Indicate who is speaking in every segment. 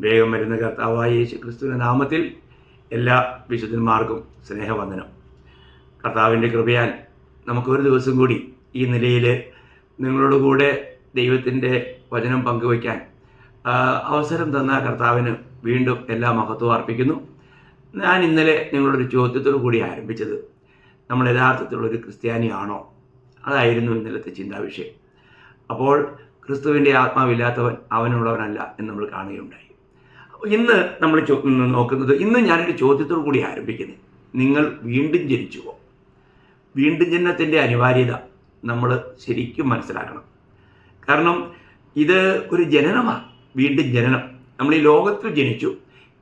Speaker 1: വേഗം വരുന്ന കർത്താവായ യേശു ക്രിസ്തുവിന്റെ നാമത്തിൽ എല്ലാ വിശുദ്ധന്മാർക്കും സ്നേഹവന്ദനം. കർത്താവിന്റെ കൃപയാൽ നമുക്കൊരു ദിവസം കൂടി ഈ നിലയിൽ നിങ്ങളോട് കൂടെ ദൈവത്തിന്റെ വചനം പങ്കുവയ്ക്കാൻ അവസരം തന്ന കർത്താവിന് വീണ്ടും എല്ലാ മഹത്വവും അർപ്പിക്കുന്നു. ഞാൻ ഇന്നലെ നിങ്ങളൊരു ചോദ്യത്തോടു കൂടി ആരംഭിച്ചത് നമ്മൾ യഥാർത്ഥത്തിലുള്ളൊരു ക്രിസ്ത്യാനിയാണോ? അതായിരുന്നു ഇന്നലത്തെ ചിന്താവിഷയം. അപ്പോൾ ക്രിസ്തുവിന്റെ ആത്മാവില്ലാത്തവൻ അവനുള്ളവനല്ല എന്ന് നമ്മൾ കാണുകയുണ്ടായി. ഇന്ന് നമ്മൾ നോക്കുന്നത് ഇന്ന് ഞാനൊരു ചോദ്യത്തോടു കൂടി ആരംഭിക്കുന്നത് നിങ്ങൾ വീണ്ടും ജനിച്ചുവോ? വീണ്ടും ജനനത്തിന്റെ അനിവാര്യത നമ്മൾ ശരിക്കും മനസ്സിലാക്കണം. കാരണം ഇത് ഒരു ജനനമാണ് വീണ്ടും ജനനം. നമ്മൾ ഈ ലോകത്തിൽ ജനിച്ചു.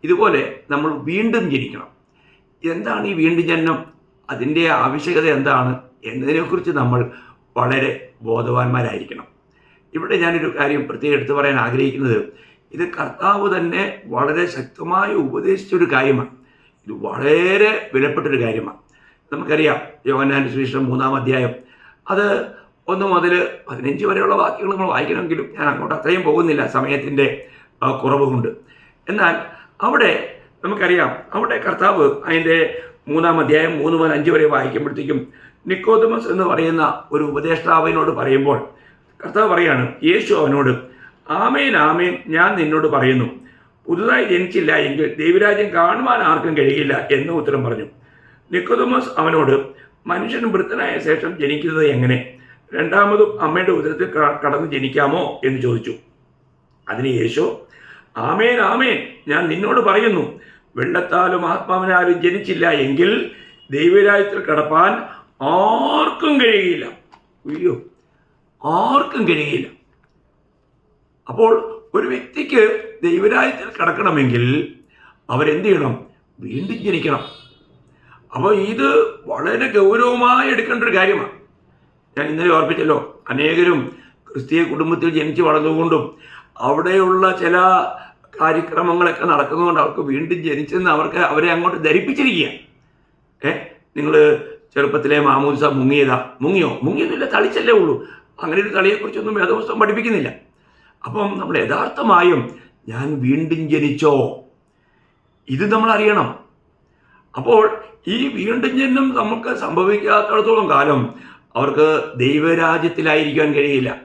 Speaker 1: ഇതുപോലെ നമ്മൾ വീണ്ടും ജനിക്കണം. എന്താണ് ഈ വീണ്ടും ജനനം? അതിന്റെ ആവശ്യകത എന്താണ്? എന്നതിനെക്കുറിച്ച് നമ്മൾ വളരെ ബോധവാന്മാരായിരിക്കണം. ഇവിടെ ഞാനൊരു കാര്യം പ്രത്യേകം എടുത്തു പറയാൻ ആഗ്രഹിക്കുന്നത് ഇത് കർത്താവ് തന്നെ വളരെ ശക്തമായി ഉപദേശിച്ചൊരു കാര്യമാണ്. ഇത് വളരെ വിലപ്പെട്ടൊരു കാര്യമാണ്. നമുക്കറിയാം യോഹന്നാന്റെ സുവിശേഷം മൂന്നാം അധ്യായം. അത് ഒന്ന് മുതൽ പതിനഞ്ച് വരെയുള്ള വാക്യങ്ങൾ നമ്മൾ വായിക്കണമെങ്കിലും ഞാൻ അങ്ങോട്ട് അത്രയും പോകുന്നില്ല സമയത്തിന്റെ കുറവ് കൊണ്ട്. എന്നാൽ അവിടെ നമുക്കറിയാം അവിടെ കർത്താവ് അതിന്റെ മൂന്നാം അധ്യായം മൂന്ന് മുതൽ അഞ്ച് വരെ വായിക്കുമ്പോഴത്തേക്കും നിക്കോദമസ് എന്ന് പറയുന്ന ഒരു ഉപദേഷ്ടാവിനോട് പറയുമ്പോൾ കർത്താവ് പറയാണ് യേശു അവനോട് ആമേൻ ആമേൻ. ഞാൻ നിന്നോട് പറയുന്നു പുതുതായി ജനിച്ചില്ല എങ്കിൽ ദൈവരാജ്യം കാണുവാൻ ആർക്കും കഴിയില്ല എന്ന് ഉത്തരം പറഞ്ഞു. നിക്കോതോമസ് അവനോട് മനുഷ്യൻ വൃത്തനായ ശേഷം ജനിക്കുന്നത് എങ്ങനെ? രണ്ടാമതും അമ്മയുടെ ഉദരത്തിൽ കടന്ന് ജനിക്കാമോ? എന്ന് ചോദിച്ചു. അതിന് യേശു ആമേൻ ആമേൻ. ഞാൻ നിന്നോട് പറയുന്നു വെള്ളത്താലും ആത്മാവിനാലും ജനിച്ചില്ല എങ്കിൽ ദൈവരാജ്യത്തിൽ കടപ്പാൻ ആർക്കും കഴിയില്ല. അയ്യോ ആർക്കും കഴിയില്ല. അപ്പോൾ ഒരു വ്യക്തിക്ക് ദൈവരാജ്യത്തിൽ കടക്കണമെങ്കിൽ അവരെന്ത് ചെയ്യണം വീണ്ടും ജനിക്കണം. അപ്പോൾ ഇത് വളരെ ഗൗരവമായി എടുക്കേണ്ട ഒരു കാര്യമാണ്. ഞാൻ ഇന്നലെ ഓർപ്പിച്ചല്ലോ അനേകരും ക്രിസ്തീയ കുടുംബത്തിൽ ജനിച്ച് വളർന്നുകൊണ്ടും അവിടെയുള്ള ചില കാര്യക്രമങ്ങളൊക്കെ നടക്കുന്നതുകൊണ്ട് അവർക്ക് വീണ്ടും ജനിച്ചെന്ന് അവർക്ക് അവരെ അങ്ങോട്ട് ധരിപ്പിച്ചിരിക്കുക. ഏ? നിങ്ങൾ ചെറുപ്പത്തിലെ മാമൂസ മുങ്ങിയതാ? മുങ്ങിയോ? മുങ്ങിയൊന്നുമില്ല തളിച്ചല്ലേ ഉള്ളൂ. അങ്ങനെ ഒരു തളിയെക്കുറിച്ചൊന്നും വേദപുസ്തകം പഠിപ്പിക്കുന്നില്ല. അപ്പം നമ്മൾ യഥാർത്ഥമായും ഞാൻ വീണ്ടും ജനിച്ചോ? ഇത് നമ്മൾ അറിയണം അപ്പോൾ ഈ വീണ്ടും ജനനം നമുക്ക് സംഭവിക്കാത്തടത്തോളം കാലം അവർക്ക് ദൈവരാജ്യത്തിലായിരിക്കാൻ കഴിയില്ല.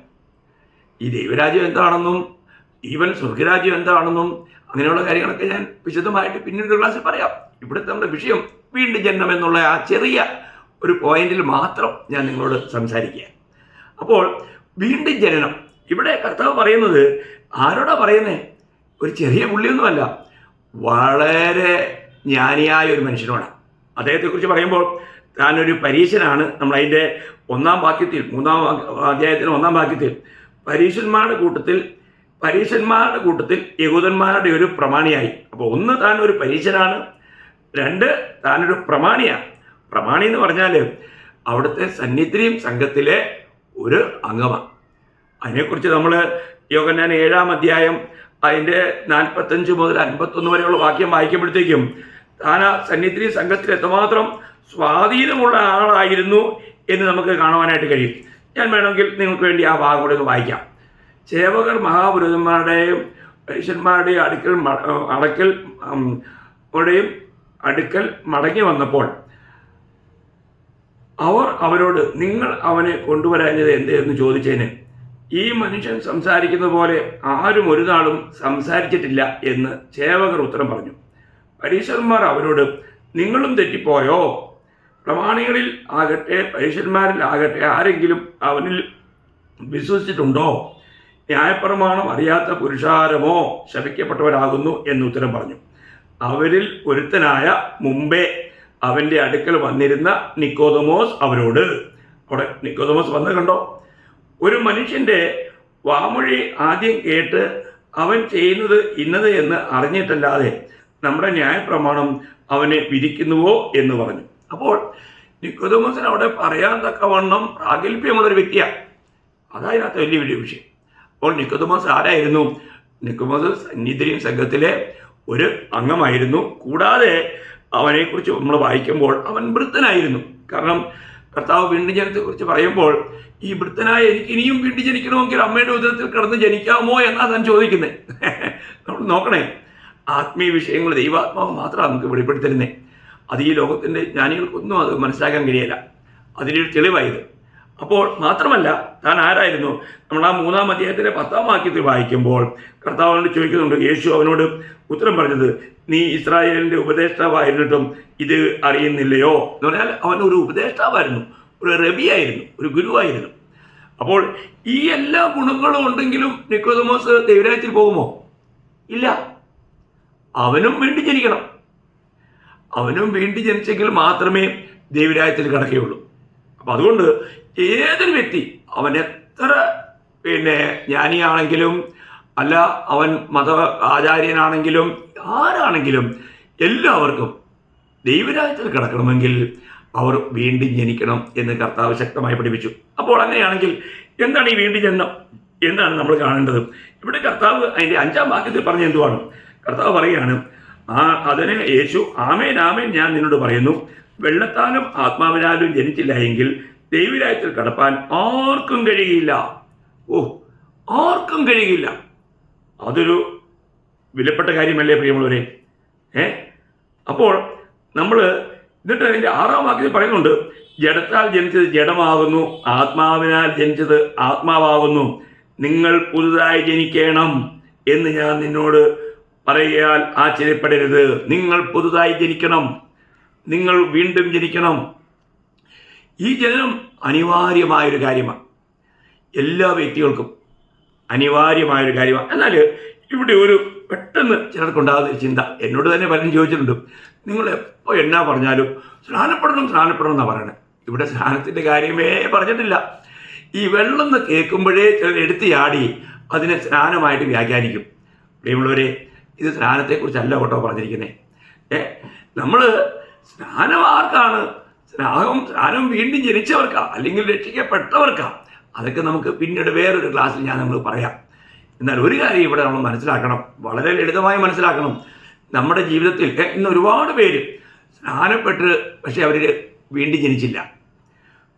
Speaker 1: ഈ ദൈവരാജ്യം എന്താണെന്നും ഈവൻ സ്വർഗരാജ്യം എന്താണെന്നും അങ്ങനെയുള്ള കാര്യങ്ങളൊക്കെ ഞാൻ വിശദമായിട്ട് പിന്നീട് ക്ലാസ്സിൽ പറയാം. ഇവിടുത്തെ നമ്മുടെ വിഷയം വീണ്ടും ജനനം എന്നുള്ള ആ ചെറിയ ഒരു പോയിന്റിൽ മാത്രം ഞാൻ നിങ്ങളോട് സംസാരിക്കുക അപ്പോൾ വീണ്ടും ജനനം. ഇവിടെ കർത്താവ് പറയുന്നത് ആരോടാ പറയുന്നേ? ഒരു ചെറിയ പുള്ളിയൊന്നുമല്ല. വളരെ ജ്ഞാനിയായ ഒരു മനുഷ്യനോടാണ് അദ്ദേഹത്തെക്കുറിച്ച് പറയുമ്പോൾ താനൊരു പരീശനാണ്. നമ്മൾ അതിന്റെ ഒന്നാം വാക്യത്തിൽ മൂന്നാം അധ്യായത്തിന്റെ ഒന്നാം വാക്യത്തിൽ പരീശന്മാരുടെ കൂട്ടത്തിൽ പരീശന്മാരുടെ കൂട്ടത്തിൽ യഹൂദന്മാരുടെ ഒരു പ്രമാണിയായി. അപ്പോൾ ഒന്ന് താൻ ഒരു പരീശനാണ് രണ്ട് താനൊരു പ്രമാണിയാണ് പ്രമാണി എന്ന് പറഞ്ഞാൽ അവിടുത്തെ സന്നിധിയും സംഘത്തിലെ ഒരു അംഗമാണ് അതിനെക്കുറിച്ച് നമ്മൾ യോഗനാൻ ഏഴാം അധ്യായം അതിന്റെ നാൽപ്പത്തഞ്ച് മുതൽ അൻപത്തൊന്ന് വരെയുള്ള വാക്യം വായിക്കുമ്പോഴത്തേക്കും ആ സന്നിധി സംഘത്തിൽ എത്രമാത്രം സ്വാധീനമുള്ള ആളായിരുന്നു എന്ന് നമുക്ക് കാണുവാനായിട്ട് കഴിയും. ഞാൻ വേണമെങ്കിൽ നിങ്ങൾക്ക് വേണ്ടി ആ ഭാഗം കൂടെ ഒന്ന് വായിക്കാം. സേവകർ മഹാപുരുഷന്മാരുടെയും പരീക്ഷന്മാരുടെയും അടുക്കൽ അടക്കൽ യും അടുക്കൽ മടങ്ങി വന്നപ്പോൾ അവർ അവരോട് നിങ്ങൾ അവനെ കൊണ്ടുവരാഞ്ഞത് എന്ത്? എന്ന് ചോദിച്ചതിന് ഈ മനുഷ്യൻ സംസാരിക്കുന്ന പോലെ ആരും ഒരു നാളും സംസാരിച്ചിട്ടില്ല എന്ന് സേവകർ ഉത്തരം പറഞ്ഞു. പരീശന്മാർ അവരോട് നിങ്ങളും തെറ്റിപ്പോയോ? പ്രമാണികളിൽ ആകട്ടെ പരീശന്മാരിൽ ആകട്ടെ ആരെങ്കിലും അവനിൽ വിശ്വസിച്ചിട്ടുണ്ടോ? ന്യായപ്രമാണം അറിയാത്ത പുരുഷാരമോ ശപിക്കപ്പെട്ടവരാകുന്നു എന്ന് ഉത്തരം പറഞ്ഞു. അവരിൽ ഒരുത്തനായ മുമ്പേ അവന്റെ അടുക്കൽ വന്നിരുന്ന നിക്കോതമോസ് അവരോട് അവിടെ നിക്കോദമോസ് വന്ന് കണ്ടോ? ഒരു മനുഷ്യന്റെ വാമൊഴി ആദ്യം കേട്ട് അവൻ ചെയ്യുന്നത് ഇന്നത് എന്ന് അറിഞ്ഞിട്ടല്ലാതെ നമ്മുടെ ന്യായപ്രമാണം അവനെ വിധിക്കുന്നുവോ എന്ന് പറഞ്ഞു. അപ്പോൾ നിക്കോദമോസിന് അവിടെ പറയാൻ തക്കവണ്ണം പ്രാഗൽഭ്യമുള്ളൊരു വ്യക്തിയാണ് അതായത് വലിയ വലിയ വിഷയം. അപ്പോൾ നിക്കോദമോസ് ആരായിരുന്നു? നിക്കോദമസ് സന്നിധിയും സംഘത്തിലെ ഒരു അംഗമായിരുന്നു. കൂടാതെ അവനെക്കുറിച്ച് നമ്മൾ വായിക്കുമ്പോൾ അവൻ വൃദ്ധനായിരുന്നു. കാരണം കർത്താവ് വീണ്ടും ജനത്തെക്കുറിച്ച് പറയുമ്പോൾ ഈ വൃത്തനായ എനിക്ക് ഇനിയും വീണ്ടും ജനിക്കണമെങ്കിൽ അമ്മയുടെ ഉദരത്തിൽ കിടന്ന് ജനിക്കാമോ എന്നാണ് താൻ ചോദിക്കുന്നത് നമ്മൾ നോക്കണേ. ആത്മീയ വിഷയങ്ങൾ ദൈവാത്മാവ് മാത്രമാണ് നമുക്ക് വെളിപ്പെടുത്തരുന്നേ അത് ഈ ലോകത്തിന്റെ ജ്ഞാനികൾക്കൊന്നും അത് മനസ്സിലാക്കാൻ കഴിയില്ല. അതിനൊരു തെളിവായത് അപ്പോൾ മാത്രമല്ല താൻ ആരായിരുന്നു? നമ്മൾ ആ മൂന്നാം അധ്യായത്തിലെ പത്താം വാക്യത്തിൽ വായിക്കുമ്പോൾ കർത്താവിനോട് ചോദിക്കുന്നുണ്ട് യേശു അവനോട് ഉത്തരം പറഞ്ഞത് നീ ഇസ്രായേലിന്റെ ഉപദേഷ്ടാവായിരുന്നിട്ടും ഇത് അറിയുന്നില്ലയോ? എന്ന് പറഞ്ഞാൽ അവൻ ഒരു ഉപദേഷ്ടാവായിരുന്നു ഒരു റബിയായിരുന്നു ഒരു ഗുരുവായിരുന്നു. അപ്പോൾ ഈ എല്ലാ ഗുണങ്ങളും ഉണ്ടെങ്കിലും നിക്കോതമോസ് ദൈവരാജ്യത്തിൽ പോകുമോ? ഇല്ല. അവനും വീണ്ടും ജനിക്കണം. അവനും വീണ്ടും ജനിച്ചെങ്കിൽ മാത്രമേ ദൈവരാജ്യത്തിൽ കിടക്കുകയുള്ളൂ. അപ്പം അതുകൊണ്ട് ഏതൊരു വ്യക്തി അവൻ എത്ര പിന്നെ ജ്ഞാനിയാണെങ്കിലും അല്ല അവൻ മത ആചാര്യനാണെങ്കിലും ആരാണെങ്കിലും എല്ലാവർക്കും ദൈവരാജ്യത്തിൽ കിടക്കണമെങ്കിൽ അവർ വീണ്ടും ജനിക്കണം എന്ന് കർത്താവ് ശക്തമായി പഠിപ്പിച്ചു. അപ്പോൾ അങ്ങനെയാണെങ്കിൽ എന്താണ് ഈ വീണ്ടും ജനനം? എന്താണ് നമ്മൾ കാണേണ്ടത്? ഇവിടെ കർത്താവ് അതിന്റെ അഞ്ചാം വാക്യത്തിൽ പറഞ്ഞ എന്തുവാണ്? കർത്താവ് പറയുകയാണ് ആ അതിന് യേശു ആമേൻ ആമേൻ ഞാൻ നിന്നോട് പറയുന്നു. വെള്ളത്താലും ആത്മാവിനാലും ജനിച്ചില്ല എങ്കിൽ ദൈവരാജ്യത്തിൽ കടപ്പാൻ ആർക്കും കഴിയില്ല. ഓ ആർക്കും കഴിയില്ല. അതൊരു വിലപ്പെട്ട കാര്യമല്ലേ പ്രിയമുള്ളവരെ? ഏ? അപ്പോൾ നമ്മൾ എന്നിട്ട് അതിന്റെ ആറാം വാക്യത്തിൽ പറയുന്നുണ്ട് ജഡത്താൽ ജനിച്ചത് ജഡമാകുന്നു ആത്മാവിനാൽ ജനിച്ചത് ആത്മാവാകുന്നു. നിങ്ങൾ പുതുതായി ജനിക്കണം എന്ന് ഞാൻ നിന്നോട് പറയാൽ ആശ്ചര്യപ്പെടരുത്. നിങ്ങൾ പുതുതായി ജനിക്കണം. നിങ്ങൾ വീണ്ടും ജനിക്കണം. ഈ ജനനം അനിവാര്യമായൊരു കാര്യമാണ്. എല്ലാ വ്യക്തികൾക്കും അനിവാര്യമായൊരു കാര്യമാണ്. എന്നാൽ ഇവിടെ ഒരു പെട്ടെന്ന് ചിലർക്കുണ്ടാകുന്ന ചിന്ത. എന്നോട് തന്നെ പലരും ചോദിച്ചിട്ടുണ്ട്. നിങ്ങൾ എപ്പോൾ എന്നാ പറഞ്ഞാലും സ്നാനപ്പെടണം സ്നാനപ്പെടണം എന്നാണ് പറയണത് ഇവിടെ സ്നാനത്തിന്റെ കാര്യമേ പറഞ്ഞിട്ടില്ല. ഈ വെള്ളം എന്ന് കേൾക്കുമ്പോഴേ ചിലർ എടുത്ത് ചാടി അതിനെ സ്നാനമായിട്ട് വ്യാഖ്യാനിക്കും. പ്രിയമുള്ളവരെ ഇത് സ്നാനത്തെക്കുറിച്ചല്ല കേട്ടോ പറഞ്ഞിരിക്കുന്നത് ഏ നമ്മൾ സ്നാനം ആർക്കാണ്? സ്നാനം സ്നാനം വീണ്ടും ജനിച്ചവർക്കാ അല്ലെങ്കിൽ രക്ഷിക്കപ്പെട്ടവർക്കാ. അതൊക്കെ നമുക്ക് പിന്നീട് വേറൊരു ക്ലാസ്സിൽ ഞാൻ നമ്മൾ പറയാം. എന്നാൽ ഒരു കാര്യം ഇവിടെ നമ്മൾ മനസ്സിലാക്കണം വളരെ ലളിതമായി മനസ്സിലാക്കണം. നമ്മുടെ ജീവിതത്തിൽ ഇന്ന് ഒരുപാട് പേര് സ്നാനപ്പെട്ട് പക്ഷെ അവർ വീണ്ടും ജനിച്ചില്ല.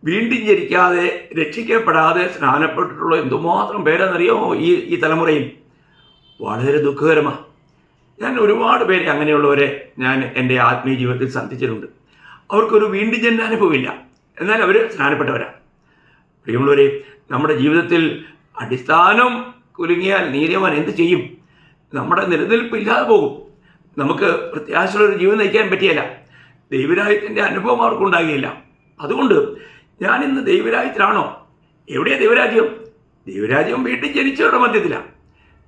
Speaker 1: വീണ്ടും ജനിക്കാതെ രക്ഷിക്കപ്പെടാതെ സ്നാനപ്പെട്ടിട്ടുള്ള എന്തുമാത്രം പേരെന്നറിയാമോ ഈ ഈ തലമുറയിൽ? വളരെ ദുഃഖകരമാണ് ഞാൻ ഒരുപാട് പേരെ അങ്ങനെയുള്ളവരെ ഞാൻ എന്റെ ആത്മീയ ജീവിതത്തിൽ സന്ധിച്ചിട്ടുണ്ട്. അവർക്കൊരു വീണ്ടും ജന്മ അനുഭവമില്ല എന്നാൽ അവർ സ്നാനപ്പെട്ടവരാണ് പ്രിയമുള്ളവരെ നമ്മുടെ ജീവിതത്തിൽ അടിസ്ഥാനം കുലുങ്ങിയാൽ നീതിമാൻ എന്ത് ചെയ്യും? നമ്മുടെ നിലനിൽപ്പ് ഇല്ലാതെ പോകും. നമുക്ക് പ്രത്യാശയുള്ള ഒരു ജീവിതം നയിക്കാൻ പറ്റിയല്ല. ദൈവരാജ്യത്തിന്റെ അനുഭവം അവർക്കുണ്ടാകുകയില്ല അതുകൊണ്ട് ഞാൻ ഇന്ന് ദൈവരാജ്യത്തിലാണോ? എവിടെയാണ് ദൈവരാജ്യം? ദൈവരാജ്യം വീട്ടിൽ ജനിച്ചവരുടെ മധ്യത്തിലാണ്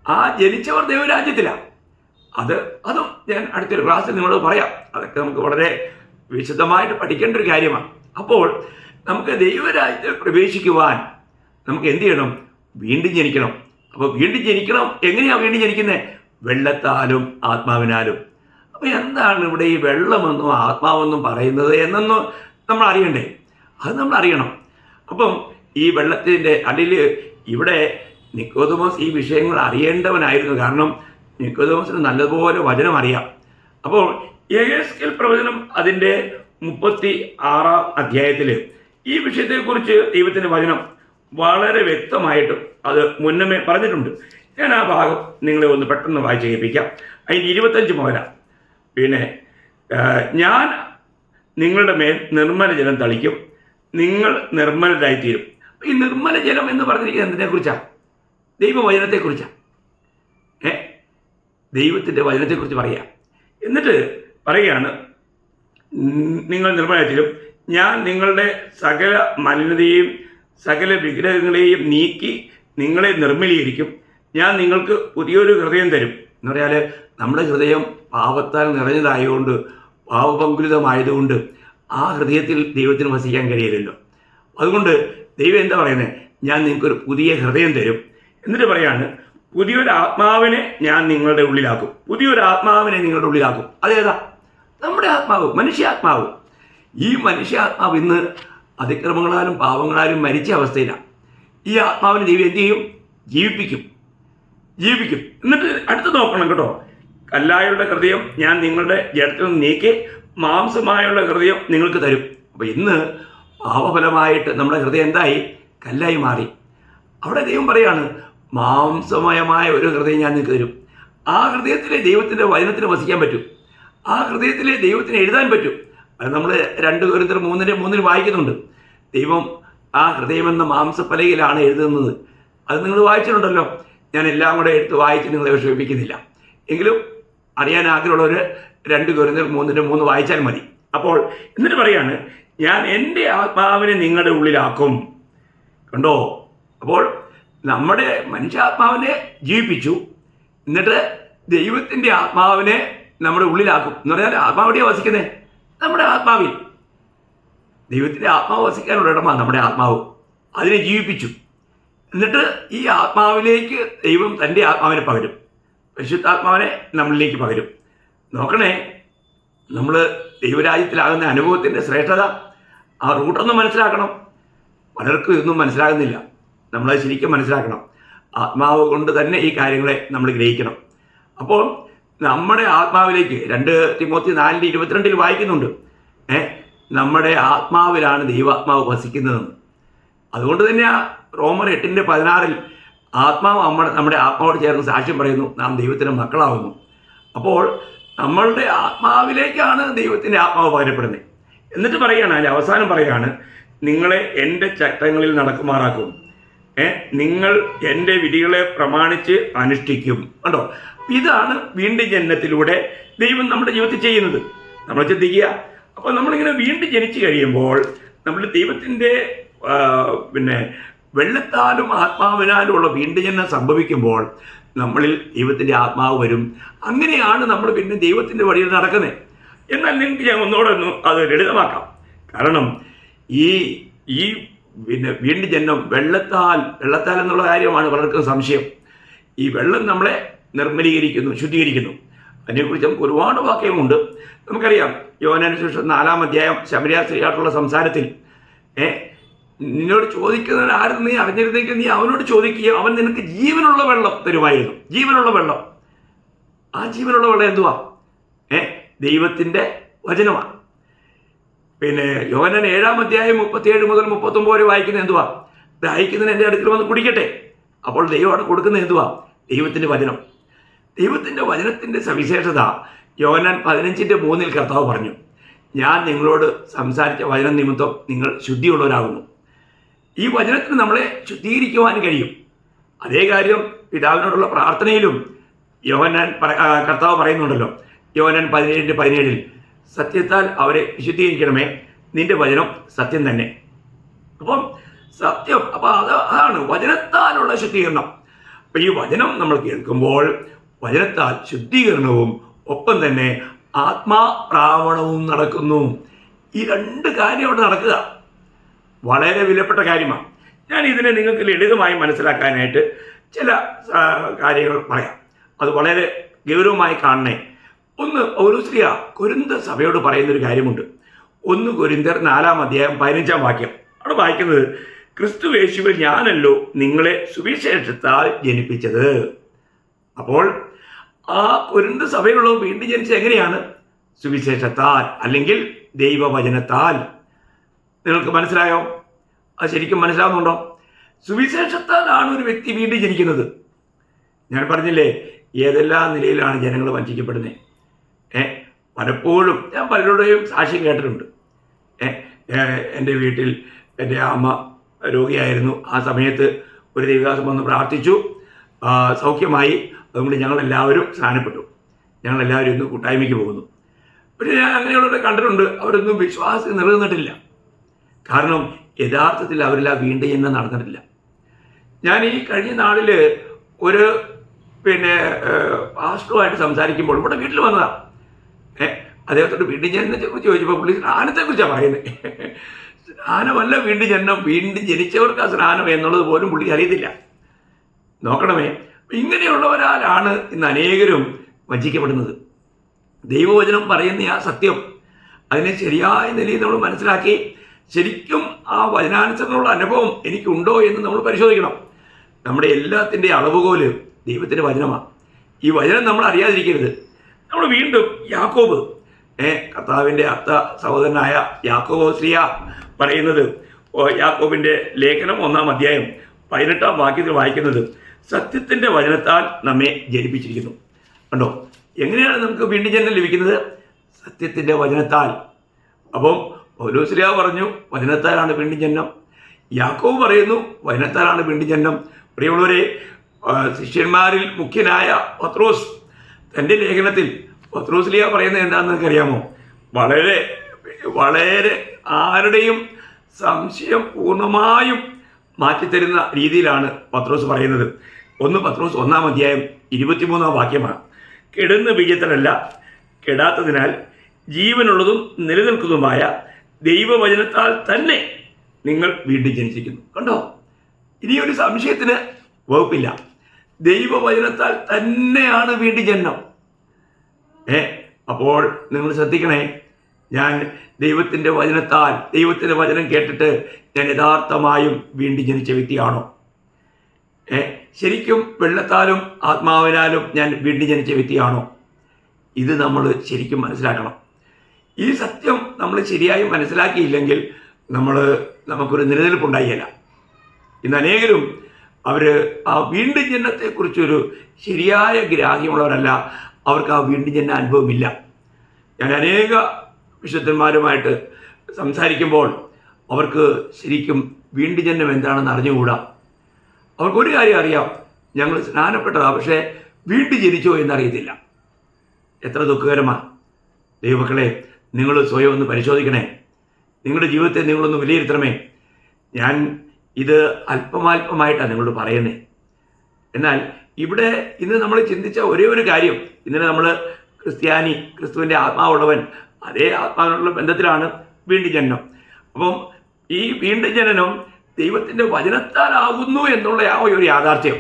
Speaker 1: ആ ജനിച്ചവർ ദൈവരാജ്യത്തിലാണ് അത് അതും ഞാൻ അടുത്തൊരു ക്ലാസ്സിൽ നിങ്ങളോട് പറയാം. അതൊക്കെ നമുക്ക് വളരെ വിശദമായിട്ട് പഠിക്കേണ്ട ഒരു കാര്യമാണ്. അപ്പോൾ നമുക്ക് ദൈവരാജ്യത്തിൽ പ്രവേശിക്കുവാൻ നമുക്ക് എന്ത് ചെയ്യണം? വീണ്ടും ജനിക്കണം. അപ്പോൾ വീണ്ടും ജനിക്കണം. എങ്ങനെയാണ് വീണ്ടും ജനിക്കുന്നത് വെള്ളത്താലും ആത്മാവിനാലും. അപ്പോൾ എന്താണ് ഇവിടെ ഈ വെള്ളമെന്നും ആത്മാവെന്നും പറയുന്നത് എന്നൊന്നും നമ്മൾ അറിയണ്ടേ? അത് നമ്മൾ അറിയണം. അപ്പം ഈ വെള്ളത്തിന്റെ അല്ലെങ്കിൽ ഇവിടെ നിക്കോദമോസ് ഈ വിഷയങ്ങൾ അറിയേണ്ടവനായിരുന്നു. കാരണം നിക്കോദമോസിന് നല്ലതുപോലെ വചനം അറിയാം. അപ്പോൾ എസ്കെൽ പ്രവചനം അതിന്റെ മുപ്പത്തി ആറാം അധ്യായത്തിൽ ഈ വിഷയത്തെക്കുറിച്ച് ദൈവത്തിന്റെ വചനം വളരെ വ്യക്തമായിട്ട് അത് മുന്നമേ പറഞ്ഞിട്ടുണ്ട്. ഞാൻ ആ ഭാഗം നിങ്ങളെ ഒന്ന് പെട്ടെന്ന് വായിച്ച് കേൾപ്പിക്കാം. അതിന്റെ ഇരുപത്തഞ്ച് മുതല. പിന്നെ ഞാൻ നിങ്ങളുടെ മേൽ നിർമ്മല ജലം തളിക്കും. നിങ്ങൾ നിർമ്മലരായിത്തീരും. ഈ നിർമ്മല ജലം എന്ന് പറഞ്ഞിരിക്കുന്നത് എന്തിനെക്കുറിച്ചാണ് ദൈവവചനത്തെക്കുറിച്ചാണ് ദൈവത്തിന്റെ വചനത്തെക്കുറിച്ച് പറയാം. എന്നിട്ട് പറയുകയാണ് നിങ്ങൾ നിർമ്മലത്തിലും ഞാൻ നിങ്ങളുടെ സകല മലിനതയും സകല വിഗ്രഹങ്ങളെയും നീക്കി നിങ്ങളെ നിർമ്മലീകരിക്കും. ഞാൻ നിങ്ങൾക്ക് പുതിയൊരു ഹൃദയം തരും. എന്ന് പറഞ്ഞാൽ നമ്മുടെ ഹൃദയം പാപത്താൽ നിറഞ്ഞതായതുകൊണ്ട് പാവപങ്കുലിതമായതുകൊണ്ട് ആ ഹൃദയത്തിൽ ദൈവത്തിന് വസിക്കാൻ കഴിയില്ലല്ലോ അതുകൊണ്ട് ദൈവം എന്താ പറയുന്നത് ഞാൻ നിങ്ങൾക്കൊരു പുതിയ ഹൃദയം തരും. എന്നിട്ട് പറയാണ് പുതിയൊരു ആത്മാവിനെ ഞാൻ നിങ്ങളുടെ ഉള്ളിലാക്കും. പുതിയൊരു ആത്മാവിനെ നിങ്ങളുടെ ഉള്ളിലാക്കും. അതേതാ? നമ്മുടെ ആത്മാവ് മനുഷ്യാത്മാവ്. ഈ മനുഷ്യാത്മാവ് ഇന്ന് അതിക്രമങ്ങളാലും പാവങ്ങളാലും മരിച്ച അവസ്ഥയിലാണ് ഈ ആത്മാവിനെ ദൈവം എന്ത് ചെയ്യും? ജീവിപ്പിക്കും. ജീവിപ്പിക്കും എന്നിട്ട് അടുത്ത് നോക്കണം കേട്ടോ. കല്ലായുള്ള ഹൃദയം ഞാൻ നിങ്ങളുടെ ജഡത്തിൽ നിന്ന് നീക്കി മാംസമായുള്ള ഹൃദയം നിങ്ങൾക്ക് തരും. അപ്പോൾ ഇന്ന് പാവഫലമായിട്ട് നമ്മുടെ ഹൃദയം എന്തായി? കല്ലായി മാറി. അവിടെ ദൈവം പറയാണ് മാംസമയമായ ഒരു ഹൃദയം ഞാൻ നിങ്ങൾക്ക് തരും. ആ ഹൃദയത്തിലെ ദൈവത്തിന്റെ വചനത്തിന് വസിക്കാൻ പറ്റും. ആ ഹൃദയത്തിലെ ദൈവത്തിന് എഴുതാൻ പറ്റും. അത് നമ്മൾ രണ്ട് കുരുത്തർ മൂന്നിന്റെ മൂന്നിൽ വായിക്കുന്നുണ്ട്. ദൈവം ആ ഹൃദയമെന്ന മാംസപ്പലകയിലാണ് എഴുതുന്നത്. അത് നിങ്ങൾ വായിച്ചിട്ടുണ്ടല്ലോ. ഞാൻ എല്ലാം കൂടെ എടുത്ത് വായിച്ച് നിങ്ങളെ വിഷമിപ്പിക്കുന്നില്ല. എങ്കിലും അറിയാൻ ആഗ്രഹമുള്ളവർ രണ്ട് കുരുന്നർ മൂന്നിന്റെ മൂന്ന് വായിച്ചാൽ മതി. അപ്പോൾ എന്നിട്ട് പറയാണ് ഞാൻ എന്റെ ആത്മാവിനെ നിങ്ങളുടെ ഉള്ളിലാക്കും. കണ്ടോ? അപ്പോൾ നമ്മുടെ മനുഷ്യാത്മാവിനെ ജീവിപ്പിച്ചു. എന്നിട്ട് ദൈവത്തിന്റെ ആത്മാവിനെ നമ്മുടെ ഉള്ളിലാക്കും. എന്ന് പറഞ്ഞാൽ ആത്മാവ് എവിടെയാണ് വസിക്കുന്നത് നമ്മുടെ ആത്മാവിൽ. ദൈവത്തിന്റെ ആത്മാവ് വസിക്കാനുള്ള ഇടമാണ് നമ്മുടെ ആത്മാവ്. അതിനെ ജീവിപ്പിച്ചു. എന്നിട്ട് ഈ ആത്മാവിലേക്ക് ദൈവം തന്റെ ആത്മാവിനെ പകരും. പരിശുദ്ധാത്മാവിനെ നമ്മളിലേക്ക് പകരും. നോക്കണേ നമ്മൾ ദൈവരാജ്യത്തിലാകുന്ന അനുഭവത്തിന്റെ ശ്രേഷ്ഠത ആ റൂട്ടൊന്നും മനസ്സിലാക്കണം. പലർക്കും ഇതൊന്നും മനസ്സിലാകുന്നില്ല. നമ്മളത് ശരിക്കും മനസ്സിലാക്കണം. ആത്മാവ് കൊണ്ട് തന്നെ ഈ കാര്യങ്ങളെ നമ്മൾ ഗ്രഹിക്കണം. അപ്പോൾ നമ്മുടെ ആത്മാവിലേക്ക് രണ്ട് തിമോത്തി നാലിന്റെ ഇരുപത്തിരണ്ടിൽ വായിക്കുന്നുണ്ട്. ഏ നമ്മുടെ ആത്മാവിലാണ് ദൈവാത്മാവ് വസിക്കുന്നതെന്ന്. അതുകൊണ്ട് തന്നെ റോമർ എട്ടിന്റെ പതിനാറിൽ ആത്മാവ് നമ്മുടെ നമ്മുടെ ആത്മാവോട് ചേർന്ന് സാക്ഷ്യം പറയുന്നു നാം ദൈവത്തിന്റെ മക്കളാവുന്നു അപ്പോൾ നമ്മളുടെ ആത്മാവിലേക്കാണ് ദൈവത്തിന്റെ ആത്മാവ് പകരപ്പെടുന്നത്. എന്നിട്ട് പറയുകയാണ് അതിന്റെ അവസാനം പറയുകയാണ് നിങ്ങളെ എന്റെ ചട്ടങ്ങളിൽ നടക്കുമാറാക്കും. നിങ്ങൾ എന്റെ വിധികളെ പ്രമാണിച്ച് അനുഷ്ഠിക്കും. കണ്ടോ? ഇതാണ് വീണ്ടും ജനനത്തിലൂടെ ദൈവം നമ്മുടെ ജീവിതത്തിൽ ചെയ്യുന്നത്. നമ്മൾ ചിന്തിക്കുക. അപ്പോൾ നമ്മളിങ്ങനെ വീണ്ടും ജനിച്ചു കഴിയുമ്പോൾ നമ്മൾ ദൈവത്തിന്റെ പിന്നെ വെള്ളത്താലും ആത്മാവിനാലും ഉള്ള വീണ്ടും ജനനം സംഭവിക്കുമ്പോൾ നമ്മളിൽ ദൈവത്തിന്റെ ആത്മാവ് വരും. അങ്ങനെയാണ് നമ്മൾ പിന്നെ ദൈവത്തിന്റെ വഴിയിൽ നടക്കുന്നത്. എന്നാൽ നിങ്ങൾക്ക് ഞാൻ ഒന്നുകൂടെ ഒന്ന് അത് ലളിതമാക്കാം. കാരണം ഈ ഈ പിന്നെ വീണ്ടും ജന്മം. വെള്ളത്താൽ വെള്ളത്താൽ എന്നുള്ള കാര്യമാണ് പലർക്കും സംശയം. ഈ വെള്ളം നമ്മളെ നിർമ്മലീകരിക്കുന്നു ശുദ്ധീകരിക്കുന്നു. അതിനെക്കുറിച്ച് നമുക്ക് ഒരുപാട് വാക്യമുണ്ട് നമുക്കറിയാം യോനാനുശേഷം നാലാം അധ്യായം ശബരിയാസ്ത്രീയായിട്ടുള്ള സംസാരത്തിൽ ഏ നിന്നോട് ചോദിക്കുന്നവൻ ആര് നീ അറിഞ്ഞിരുന്നെങ്കിൽ നീ അവനോട് ചോദിക്കുക അവൻ നിനക്ക് ജീവനുള്ള വെള്ളം തരുമായിരുന്നു. ജീവനുള്ള വെള്ളം. ആ ജീവനുള്ള വെള്ളം എന്തുവാ? ഏ ദൈവത്തിന്റെ വചനമാണ് പിന്നെ യോഹനൻ ഏഴാം അധ്യായം മുപ്പത്തിയേഴ് മുതൽ മുപ്പത്തൊമ്പത് വരെ വായിക്കുന്നത് എന്തുവാ? ദാഹിക്കുന്നതിന് എന്റെ അടുക്കൽ വന്ന് കുടിക്കട്ടെ. അപ്പോൾ ദൈവമാണ് അവിടെ കൊടുക്കുന്നത് എന്തുവാ? ദൈവത്തിന്റെ വചനം. ദൈവത്തിന്റെ വചനത്തിന്റെ സവിശേഷത യോഹനാൻ പതിനഞ്ചിന്റെ മൂന്നിൽ കർത്താവ് പറഞ്ഞു. ഞാൻ നിങ്ങളോട് സംസാരിച്ച വചനം നിമിത്തം നിങ്ങൾ ശുദ്ധിയുള്ളവരാകുന്നു. ഈ വചനത്തിന് നമ്മളെ ശുദ്ധീകരിക്കുവാൻ കഴിയും. അതേ കാര്യം പിതാവിനോടുള്ള പ്രാർത്ഥനയിലും യോഹനാൻ കർത്താവ് പറയുന്നുണ്ടല്ലോ. യോഹനാൻ പതിനേഴിന്റെ പതിനേഴിൽ സത്യത്താൽ അവരെ വിശുദ്ധീകരിക്കണമേ. നിന്റെ വചനം സത്യം തന്നെ. അപ്പം സത്യം അപ്പം അത് അതാണ് വചനത്താലുള്ള ശുദ്ധീകരണം. അപ്പം ഈ വചനം നമ്മൾ കേൾക്കുമ്പോൾ വചനത്താൽ ശുദ്ധീകരണവും ഒപ്പം തന്നെ ആത്മാപ്രാവണവും നടക്കുന്നു. ഈ രണ്ട് കാര്യം അവിടെ നടക്കുക. വളരെ വിലപ്പെട്ട കാര്യമാണ്. ഞാൻ ഇതിനെ നിങ്ങൾക്ക് ലളിതമായി മനസ്സിലാക്കാനായിട്ട് ചില കാര്യങ്ങൾ പറയാം. അത് വളരെ ഗൗരവമായി കാണണേ. ഒന്ന് പൗരസ്ലിയ കൊരിന്ത സഭയോട് പറയുന്നൊരു കാര്യമുണ്ട്. ഒന്ന് കൊരിന്തർ നാലാം അധ്യായം പതിനഞ്ചാം വാക്യം. അവിടെ വായിക്കുന്നത് ക്രിസ്തു യേശുവിൽ ഞാനല്ലോ നിങ്ങളെ സുവിശേഷത്താൽ ജനിപ്പിച്ചത്. അപ്പോൾ ആ കൊരിന്ത സഭയിലുള്ള വീണ്ടും ജനിച്ചത് എങ്ങനെയാണ്? സുവിശേഷത്താൽ അല്ലെങ്കിൽ ദൈവവചനത്താൽ. നിങ്ങൾക്ക് മനസ്സിലായോ? അത് ശരിക്കും മനസ്സിലാവുന്നുണ്ടോ? സുവിശേഷത്താലാണ് ഒരു വ്യക്തി വീണ്ടും ജനിക്കുന്നത്. ഞാൻ പറഞ്ഞില്ലേ ഏതെല്ലാം നിലയിലാണ് ജനങ്ങൾ വഞ്ചിക്കപ്പെടുന്നത്? ഏ? പലപ്പോഴും ഞാൻ പലരുടെയും സാക്ഷ്യം കേട്ടിട്ടുണ്ട്. എന്റെ വീട്ടിൽ എന്റെ അമ്മ രോഗിയായിരുന്നു. ആ സമയത്ത് ഒരു ദൈവദാസം വന്ന് പ്രാർത്ഥിച്ചു. സൗഖ്യമായി. അതുകൊണ്ട് ഞങ്ങളെല്ലാവരും സ്നാനപ്പെട്ടു. ഞങ്ങളെല്ലാവരും ഇന്ന് കൂട്ടായ്മയ്ക്ക് പോകുന്നു. പക്ഷേ ഞാൻ അങ്ങനെയുള്ളവരെ കണ്ടിട്ടുണ്ട്. അവരൊന്നും വിശ്വാസം നിലനിന്നിട്ടില്ല. കാരണം യഥാർത്ഥത്തിൽ അവരിൽ ആ വീണ്ടും എന്നെ നടന്നിട്ടില്ല. ഞാൻ ഈ കഴിഞ്ഞ നാളിൽ ഒരു പിന്നെ ഏഹ്, പാസ്റ്ററുമായിട്ട് സംസാരിക്കുമ്പോൾ ഇവിടെ വീട്ടിൽ വന്നതാണ് ഏഹ് അദ്ദേഹത്തോട് വീണ്ടും കുറിച്ച് ചോദിച്ചപ്പോൾ പുള്ളി സ്നാനത്തെക്കുറിച്ചാണ് പറയുന്നത് സ്നാനമല്ല വീണ്ടും ജനനം. വീണ്ടും ജനിച്ചവർക്ക് ആ സ്നാനം എന്നുള്ളത് പോലും പുള്ളി അറിയത്തില്ല. നോക്കണമേ ഇങ്ങനെയുള്ളവരാലാണ് ഇന്ന് അനേകരും വഞ്ചിക്കപ്പെടുന്നത്. ദൈവവചനം പറയുന്ന ആ സത്യം അതിനെ ശരിയായ നിലയിൽ നമ്മൾ മനസ്സിലാക്കി ശരിക്കും ആ വചനാനുസരണമുള്ള അനുഭവം എനിക്കുണ്ടോ എന്ന് നമ്മൾ പരിശോധിക്കണം. നമ്മുടെ എല്ലാത്തിന്റെ അളവുകോൽ ദൈവത്തിന്റെ വചനമാണ് ഈ വചനം നമ്മൾ അറിയാതിരിക്കരുത്. നമ്മൾ വീണ്ടും യാക്കോബ് ഏ കർത്താവിന്റെ അത്ത സഹോദരനായ യാക്കോബ് ശ്രീയ പറയുന്നത് യാക്കോബിന്റെ ലേഖനം ഒന്നാം അധ്യായം പതിനെട്ടാം വാക്യത്തിൽ വായിക്കുന്നത് സത്യത്തിന്റെ വചനത്താൽ നമ്മെ ജനിപ്പിച്ചിരിക്കുന്നു. കണ്ടോ? എങ്ങനെയാണ് നമുക്ക് വീണ്ടും ജന്മം ലഭിക്കുന്നത്? സത്യത്തിന്റെ വചനത്താൽ. അപ്പം പൗലോസ്ലിയ പറഞ്ഞു വചനത്താലാണ് വീണ്ടും ജന്മം യാക്കോവ് പറയുന്നു വചനത്താലാണ് വീണ്ടും ജന്മം പ്രിയമുള്ളവരെ ശിഷ്യന്മാരിൽ മുഖ്യനായ പത്രോസ് തന്റെ ലേഖനത്തിൽ പത്രോസ്ലിയ പറയുന്നത് എന്താണെന്ന് അറിയാമോ? വളരെ വളരെ ആരുടെയും സംശയം പൂർണമായും മാറ്റിത്തരുന്ന രീതിയിലാണ് പത്രോസ് പറയുന്നത്. ഒന്ന് പത്രോസ് ഒന്നാം അധ്യായം ഇരുപത്തിമൂന്നാം വാക്യമാണ്. കെടുന്ന ബീജത്തിലല്ല കെടാത്തതിനാൽ ജീവനുള്ളതും നിലനിൽക്കുന്നതുമായ ദൈവവചനത്താൽ തന്നെ നിങ്ങൾ വീണ്ടും ജനിച്ചിരിക്കുന്നു. കണ്ടോ? ഇനിയൊരു സംശയത്തിന് വകുപ്പില്ല. ദൈവവചനത്താൽ തന്നെയാണ് വീണ്ടും ജന്മം. ഏ അപ്പോൾ നിങ്ങൾ ശ്രദ്ധിക്കണേ ഞാൻ ദൈവത്തിന്റെ വചനത്താൽ ദൈവത്തിന്റെ വചനം കേട്ടിട്ട് ഞാൻ യഥാർത്ഥമായും വീണ്ടും ജനിച്ച വ്യക്തിയാണോ? ഏ ശരിക്കും വെള്ളത്താലും ആത്മാവിനാലും ഞാൻ വീണ്ടും ജനിച്ച വ്യക്തിയാണോ? ഇത് നമ്മൾ ശരിക്കും മനസ്സിലാക്കണം. ഈ സത്യം നമ്മൾ ശരിയായി മനസ്സിലാക്കിയില്ലെങ്കിൽ നമ്മൾ നമുക്കൊരു നിലനിൽപ്പുണ്ടായില്ല. ഇന്ന് അനേകരും അവർ ആ വീണ്ടും ജന്മത്തെക്കുറിച്ചൊരു ശരിയായ ഗ്രാഹ്യമുള്ളവരല്ല. അവർക്ക് ആ വീണ്ടും ജന്മ അനുഭവമില്ല. ഞാൻ അനേക വിശുദ്ധന്മാരുമായിട്ട് സംസാരിക്കുമ്പോൾ അവർക്ക് ശരിക്കും വീണ്ടും ജന്മം എന്താണെന്ന് അറിഞ്ഞുകൂടാ. അവർക്കൊരു കാര്യം അറിയാം. ഞങ്ങൾ സ്നാനപ്പെട്ടതാണ് പക്ഷേ വീണ്ടും ജനിച്ചോ എന്നറിയത്തില്ല. എത്ര ദുഃഖകരമാണ് ദൈവക്കളെ നിങ്ങൾ സ്വയം ഒന്ന് പരിശോധിക്കണേ. നിങ്ങളുടെ ജീവിതത്തെ നിങ്ങളൊന്ന് വിലയിരുത്തണമേ. ഞാൻ ഇത് അല്പമാൽപമായിട്ടാണ് നിങ്ങളോട് പറയുന്നത് എന്നാൽ ഇവിടെ ഇന്ന് നമ്മൾ ചിന്തിച്ച ഒരേ ഒരു കാര്യം. ഇന്നലെ നമ്മൾ ക്രിസ്ത്യാനി ക്രിസ്തുവിന്റെ ആത്മാവുള്ളവൻ അതേ ആത്മാവിനുള്ള ബന്ധത്തിലാണ് വീണ്ടും ജനനം. അപ്പം ഈ വീണ്ടും ജനനം ദൈവത്തിന്റെ വചനത്താലാകുന്നു എന്നുള്ള ആ ഒരു യാഥാർത്ഥ്യം.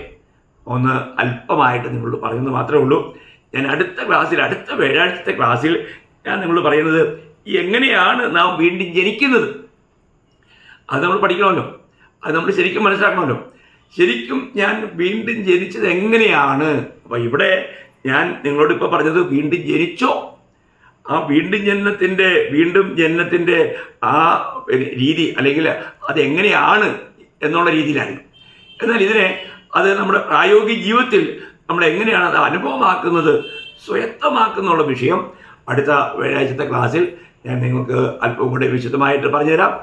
Speaker 1: ഒന്ന് അല്പമായിട്ട് നിങ്ങളോട് പറയുന്നത് മാത്രമേ ഉള്ളൂ. ഞാൻ അടുത്ത ക്ലാസ്സിൽ അടുത്ത വ്യാഴാഴ്ചത്തെ ക്ലാസ്സിൽ ഞാൻ നിങ്ങളോട് പറയുന്നത് എങ്ങനെയാണ് നാം വീണ്ടും ജനിക്കുന്നത്? അത് നമ്മൾ പഠിക്കണമല്ലോ. അത് നമ്മൾ ശരിക്കും മനസ്സിലാക്കണമല്ലോ. ശരിക്കും ഞാൻ വീണ്ടും ജനിച്ചത് എങ്ങനെയാണ്? അപ്പോൾ ഇവിടെ ഞാൻ നിങ്ങളോട് ഇപ്പോൾ പറഞ്ഞത് വീണ്ടും ജനിച്ചോ? ആ വീണ്ടും ജനനത്തിന്റെ വീണ്ടും ജനനത്തിന്റെ ആ രീതി അല്ലെങ്കിൽ അതെങ്ങനെയാണ് എന്നുള്ള രീതിയിലായിരുന്നു. എന്നാൽ ഇതിനെ അത് നമ്മുടെ പ്രായോഗിക ജീവിതത്തിൽ നമ്മൾ എങ്ങനെയാണ് അത് അനുഭവമാക്കുന്നത് സ്വയത്തമാക്കുന്നുള്ള വിഷയം അടുത്ത വ്യാഴാഴ്ചത്തെ ക്ലാസ്സിൽ ഞാൻ നിങ്ങൾക്ക് അല്പം കൂടെ വിശദമായിട്ട് പറഞ്ഞുതരാം.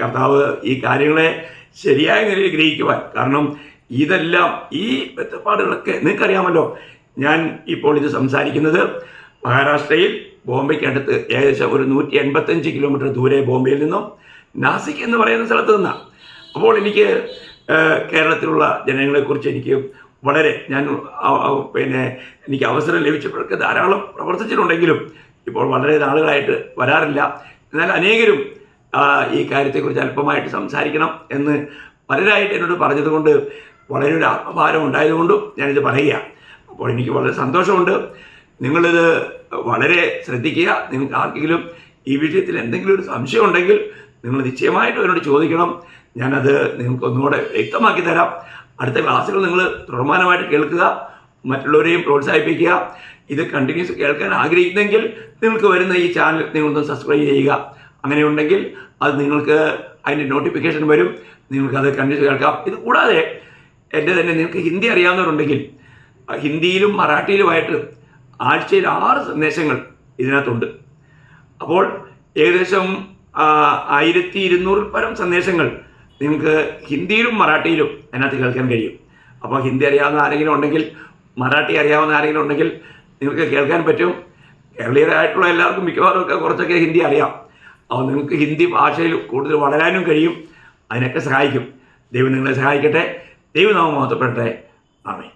Speaker 1: കർത്താവ് ഈ കാര്യങ്ങളെ ശരിയായ നിലയിൽ ഗ്രഹിക്കുവാൻ. കാരണം ഇതെല്ലാം ഈ ബന്ധപ്പാടുകളൊക്കെ നിങ്ങൾക്കറിയാമല്ലോ. ഞാൻ ഇപ്പോൾ ഇത് സംസാരിക്കുന്നത് മഹാരാഷ്ട്രയിൽ ബോംബെക്കടുത്ത് ഏകദേശം ഒരു നൂറ്റി എൺപത്തഞ്ച് കിലോമീറ്റർ ദൂരെ ബോംബെയിൽ നിന്നും നാസിക് എന്ന് പറയുന്ന സ്ഥലത്ത് നിന്നാണ് അപ്പോൾ എനിക്ക് കേരളത്തിലുള്ള ജനങ്ങളെക്കുറിച്ച് എനിക്ക് വളരെ ഞാൻ പിന്നെ എനിക്ക് അവസരം ലഭിച്ചപ്പോഴൊക്കെ ധാരാളം പ്രവർത്തിച്ചിട്ടുണ്ടെങ്കിലും ഇപ്പോൾ വളരെ നാളുകളായിട്ട് വരാറില്ല. എന്നാൽ അനേകരും ഈ കാര്യത്തെക്കുറിച്ച് അല്പമായിട്ട് സംസാരിക്കണം എന്ന് പലരായിട്ട് എന്നോട് പറഞ്ഞതുകൊണ്ട് വളരെ ഒരു ആത്മഭാരം ഉണ്ടായതുകൊണ്ടും ഞാനിത് പറയുക അപ്പോൾ എനിക്ക് വളരെ സന്തോഷമുണ്ട്. നിങ്ങളിത് വളരെ ശ്രദ്ധിക്കുക. നിങ്ങൾക്ക് ആർക്കെങ്കിലും ഈ വിഷയത്തിൽ എന്തെങ്കിലും ഒരു സംശയം ഉണ്ടെങ്കിൽ നിങ്ങൾ നിശ്ചയമായിട്ടും എന്നോട് ചോദിക്കണം. ഞാനത് നിങ്ങൾക്ക് ഒന്നുകൂടെ വ്യക്തമാക്കി തരാം. അടുത്ത ക്ലാസ്സുകൾ നിങ്ങൾ തുടർമാനമായിട്ട് കേൾക്കുക. മറ്റുള്ളവരെയും പ്രോത്സാഹിപ്പിക്കുക. ഇത് കണ്ടിന്യൂസ് കേൾക്കാൻ ആഗ്രഹിക്കുന്നെങ്കിൽ നിങ്ങൾക്ക് വരുന്ന ഈ ചാനൽ നിങ്ങളൊന്ന് സബ്സ്ക്രൈബ് ചെയ്യുക. അങ്ങനെ ഉണ്ടെങ്കിൽ അത് നിങ്ങൾക്ക് അതിന്റെ നോട്ടിഫിക്കേഷൻ വരും. നിങ്ങൾക്കത് കണ്ടിച്ച് കേൾക്കാം. ഇത് കൂടാതെ എന്റെ തന്നെ നിങ്ങൾക്ക് ഹിന്ദി അറിയാവുന്നവരുണ്ടെങ്കിൽ ഹിന്ദിയിലും മറാഠിയിലുമായിട്ട് ആഴ്ചയിൽ ആറ് സന്ദേശങ്ങൾ ഇതിനകത്തുണ്ട്. അപ്പോൾ ഏകദേശം ആയിരത്തി ഇരുന്നൂറിൽ പരം സന്ദേശങ്ങൾ നിങ്ങൾക്ക് ഹിന്ദിയിലും മറാഠിയിലും അതിനകത്ത് കേൾക്കാൻ കഴിയും. അപ്പോൾ ഹിന്ദി അറിയാവുന്ന ആരെങ്കിലും ഉണ്ടെങ്കിൽ മറാഠി അറിയാവുന്ന ആരെങ്കിലും ഉണ്ടെങ്കിൽ നിങ്ങൾക്ക് കേൾക്കാൻ പറ്റും. കേരളീയരായിട്ടുള്ള എല്ലാവർക്കും മിക്കവാറും ഒക്കെ കുറച്ചൊക്കെ ഹിന്ദി അറിയാം. അപ്പോൾ നിങ്ങൾക്ക് ഹിന്ദി ഭാഷയിൽ കൂടുതൽ വളരാനും കഴിയും. അതിനൊക്കെ സഹായിക്കും. ദൈവം നിങ്ങളെ സഹായിക്കട്ടെ. ദൈവനാമം മാത്രപ്പെടട്ടെ ആമേ